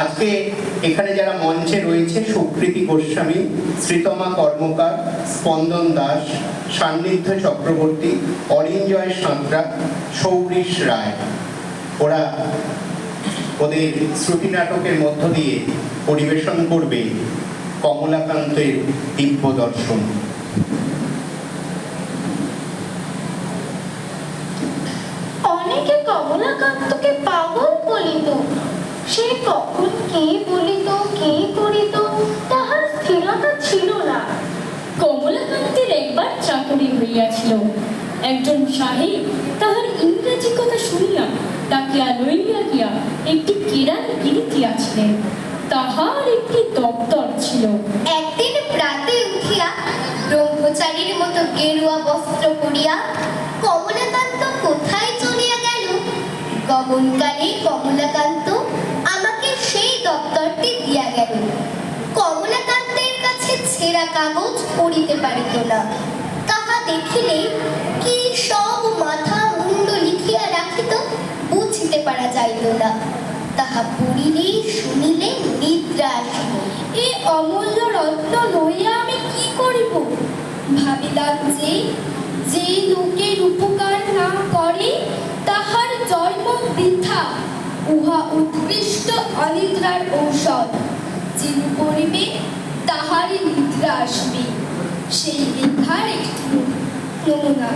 আজকে এখানে যারা মঞ্চে রয়েছে, সুকৃতি গোস্বামী, শ্রীতমা কর্মকার, স্পন্দন দাস, সান্নিধ্য চক্রবর্তী অরিঞ্জয় সাঁতরা, সৌরিশ রায়। ওরা ওদের শ্রুতি নাটকের মধ্য দিয়ে পরিবেশন করবে কমলাকান্তের দিব্য দর্শন। অনেকে কমলাকান্তকে পাগল বলিত। কে বলিত, কে করিত, তাহার স্থিরতা ছিল না। কমলাকান্তের একবার চাকরি হইয়াছিল। একজন সাহেব তাহার ইংরেজি কথা শুনিয়া তাকে লইয়া গিয়া একটি কেরানি গিরিতিয়াছিলেন তাহার একটি দপ্তর ছিল। একদিন প্রাতে উঠিয়া ব্রহ্মচারীর মতো গেরুয়া বস্ত্র পরিয়া কমলাকান্ত কোথায় চলিয়া গেল? গগনকালে কমলাকান্ত আমাকে সেই দপ্তরটি দিয়া গেল কমলাকান্তের কাছে ছেঁড়া কাগজ পড়িতে পারিত না। তাহা দেখিলে কি সব মাথা মুন্ড লিখিয়া রাখিত বুঝিতে পারা যাইত না। তাহা পড়িলে শুনিলে নিদ্রা আসিল। এ অমূল্য রত্ন লইয়া আমি কি করিব? ভাবিলাম যে যে লোকের উপকার না করে তাহার জন্ম বৃথা। উহা উৎকৃষ্ট অনিদ্রার ঔষধ। তাহারই নিদ্রা আসবে। সেই একটি নমুনা।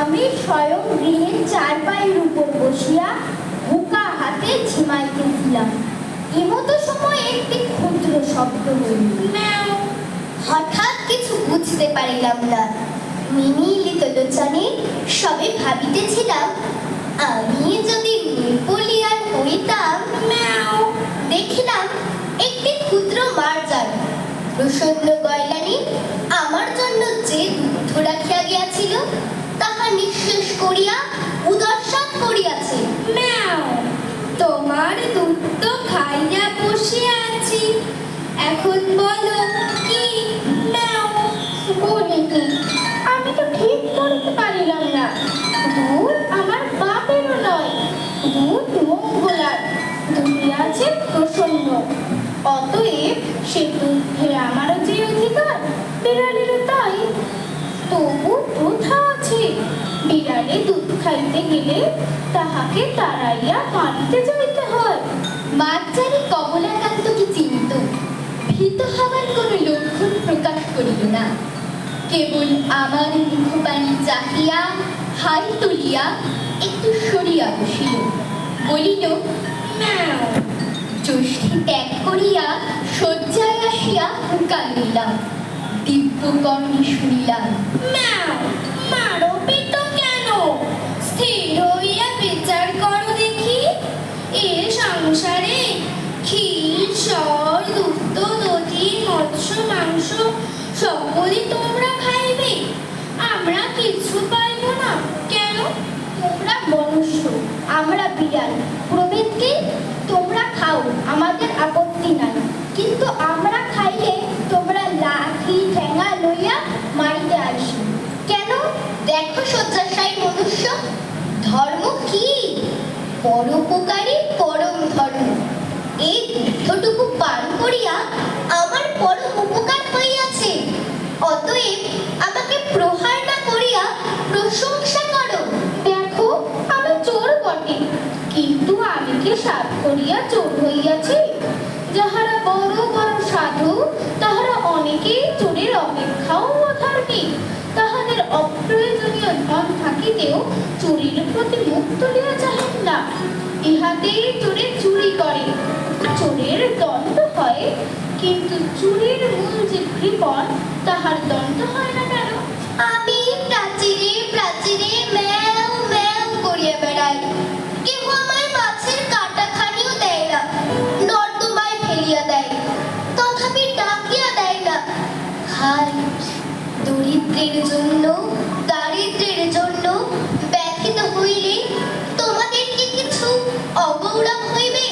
আমি স্বয়ং গৃহের চারপায়ের উপর বসিয়া হাতে এমতো সময় একটি ক্ষুদ্র শব্দ হইল। হঠাৎ কিছু বুঝতে পারিলাম না। মিনিলিত লোচনে সবে ভাবিতেছিলাম, আমি যদি নেপোলিয়ান হইতাম দেখিলাম একটি ক্ষুদ্র মারজান প্রসন্ন গয়লানি আমার জন্য যে দুগ্ধ রাখিয়া গিয়াছিল তাহা নিঃশেষ করিয়া উদর্শন করিয়াছে। তোমার দুধ তো খাইয়া বসে আছি। এখন বলো কি? ম্যাও। বলে কি? আমি তো ঠিক করতে পারিলাম না। দুধ আমার বাপেরও নয় দুধ মঙ্গলার। দুধে আছে প্রসন্ন, অতএব সে দুধে আমারও যে অধিকার, বিড়ালেরও তাই। তবু প্রথা আছে, বিড়ালে দুধ খাইতে গেলে তাহাকে তাড়াইয়া বাড়িতে যাইতে হয়। মাঝারি কমলাকান্তকে চিনত ভীত হওয়ার কোনো লক্ষণ প্রকাশ করিল না। কেবল আমার মুখপানি চাহিয়া হাই তুলিয়া একটু সরিয়া বসিল। বলিল জ্যোষ্ঠী ত্যাগ করিয়া শয্যায় আসিয়া দিব্য কর্ণে শুনিলাম স্থির হইয়া বিচার দেখি। সংসারে ক্ষীর, সর মৎস্য, মাংস সকলই তোমরা খাইবে। আমরা কিছু পাইব না কেন তোমরা মনুষ্য আমরা বিড়াল। প্রবৃত্তি তোমরা খাও, আমাদের আপত্তি নাই। কিন্তু আমরা খাইলে তোমরা লাঠি, ঠেঙা লইয়া মারিতে আসি। কেন? দেখো শয্যাশায়ী মনুষ্য, ধর্ম কি? পরোপকারী পরম ধর্ম। এই দুগ্ধটুকু পান করিয়া আমার পরম উপকার হইয়াছে। অতএব আমাকে প্রহার না করিয়া প্রশংসা করো দেখো আমি চোর বটে কিন্তু আমি কি সাপ করিয়া চোর হইয়াছি। যাহারা বড় বড় সাধু, তাহারা অনেকেই চোরের অপেক্ষাও অধর্মী। তাহাদের অপ্রয়োজনীয় ধন থাকিতেও চুরির প্রতি মুখ তুলিয়া চাহেন না। ইহাতেই চোরে চুরি করে। চোরের দণ্ড হয়, কিন্তু চুরির মূল যে কৃপণ, তাহার দণ্ড হয় না হায় দরিদ্রের জন্য, দারিদ্রের জন্য ব্যথিত হইলে তোমাদের কি কিছু অগৌরব হইবে?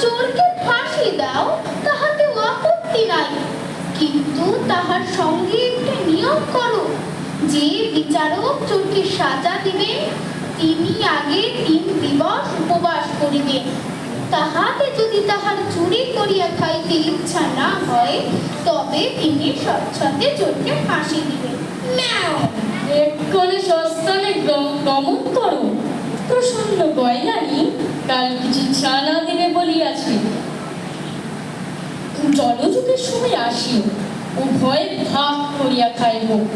চোরকে ফাঁসি দাও, তাহাতে আপত্তি নাই। কিন্তু তাহার সঙ্গে একটা নিয়ম করো। যে বিচারক চোরকে সাজা দিবে, তিনি আগে তিন দিবস উপবাস করিবেন। তাহাতে যদি তাহার চুরি করিয়া খাইতে ইচ্ছা না হয় তবে তিনি স্বচ্ছন্দে চোরকে ফাঁসি দিবেন। এক্ষণে সস্তানে গ- গমন করো। প্রসন্ন গয়লানি কাল কিছু ছানা দেবে বলিয়াছে। জলযুগের সময় আসিও উভয়ে ভাগ করিয়া খাইব।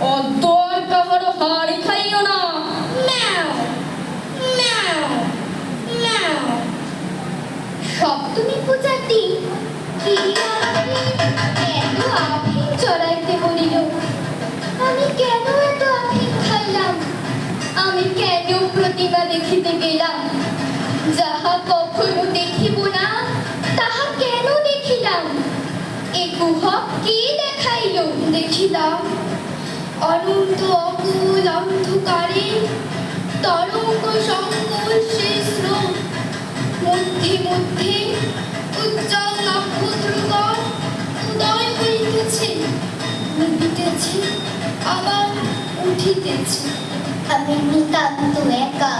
অদ্য আর কাহারও হাড় খাইও না। ম্যাও। ম্যাও। সপ্তমী পূজার দিন এত আফিম চড়াইতে বলিল? আমি কেন এত আফিম খাইলাম? আমি কেন প্রতিমা দেখিতে গেলাম? যাহা কখনো দেখিব না, তাহা কেন দেখিলাম? এ কুহক কে দেখাইল? দেখিলাম। অনন্ত অকুল অন্ধকারে তরঙ্গ সংকুল সে স্রোত মধ্যে মধ্যে উজ্জ্বল নক্ষত্রগণ উদয় হইতেছে নিবিতেছে আবার উঠিতেছে। আমি নিতান্ত একা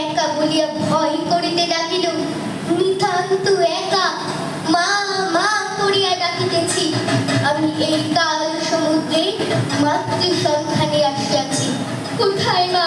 একা বলিয়া ভয় করিতে ডাকিল নিতান্ত একা মা মা করিয়া ডাকিতেছি। আমি এই কাল সমুদ্রে মাতৃ সন্ধানে আসিয়াছি। কোথায় মা?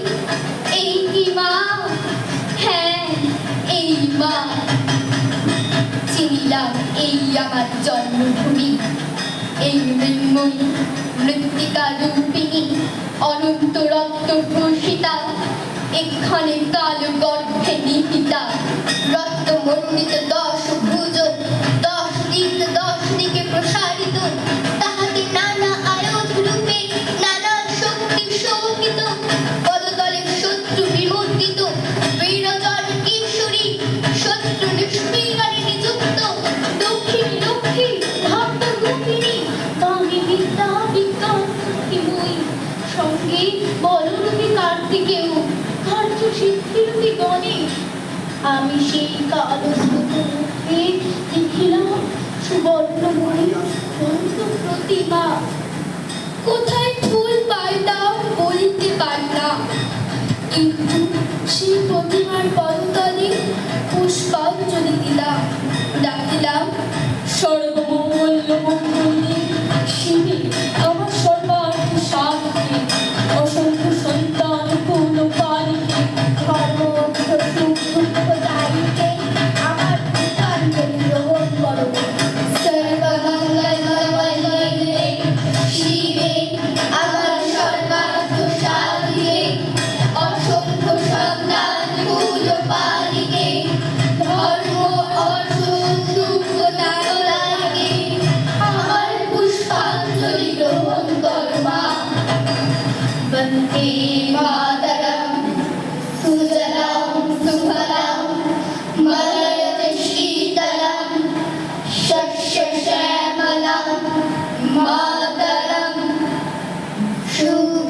এই কি মা হ্যাঁ এই এই মৃত্তিকা রূপিণী, অনন্ত রক্ত ঘোষিতা এখানে কাল গর্ভে নিহিতা। রক্ত মণ্ডিত দশ আমি সেই কালস্রোত মুখে দেখিলাম সুবর্ণময়ী অন্ত প্রতিমা। কোথায় ফুল পাইতাম বলিতে পারি না কিন্তু সেই প্রতিমার পদতলে পুষ্পাঞ্জলি দিলাম। ডাকিলাম, সর্বমঙ্গল মঙ্গলে eu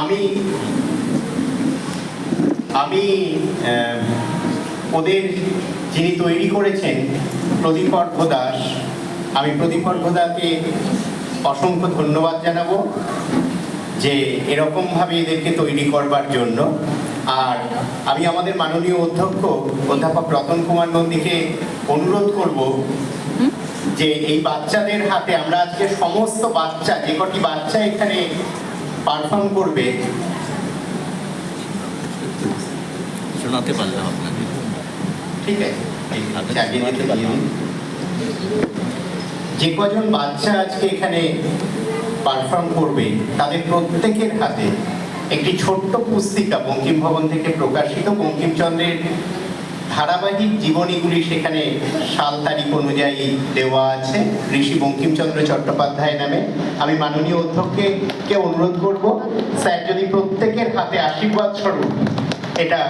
আমি আমি ওদের যিনি তৈরি করেছেন প্রদীপ অর্ঘ দাস, আমি প্রদীপ অর্ঘ দাকে অসংখ্য ধন্যবাদ জানাব যে এরকমভাবে এদেরকে তৈরি করবার জন্য। আর আমি আমাদের মাননীয় অধ্যক্ষ, অধ্যাপক রতন কুমার নন্দীকে অনুরোধ করব যে এই বাচ্চাদের হাতে আমরা আজকে সমস্ত বাচ্চা, যে কটি বাচ্চা এখানে পারফর্ম করবে। শোনাতে পারলে আপনাকে ঠিক আছে দিয়ে যে কজন বাচ্চা আজকে এখানে পারফর্ম করবে তাদের প্রত্যেকের হাতে একটি ছোট্ট পুস্তিকা বঙ্কিম ভবন থেকে প্রকাশিত। বঙ্কিমচন্দ্রের ধারাবাহিক জীবনীগুলি সেখানে সাল তারিখ অনুযায়ী দেওয়া আছে। ঋষি বঙ্কিমচন্দ্র চট্টোপাধ্যায় নামে। আমি মাননীয় অধ্যক্ষকে কে অনুরোধ করব, স্যার যদি প্রত্যেকের হাতে আশীর্বাদ স্বরূপ এটা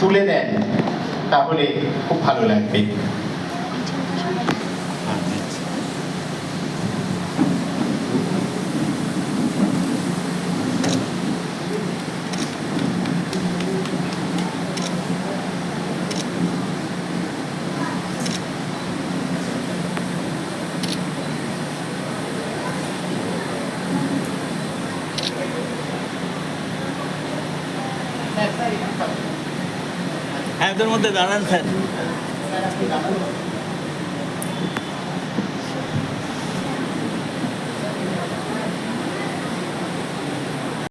তুলে দেন, তাহলে খুব ভালো লাগবে। মধ্যে দাঁড়ান স্যার।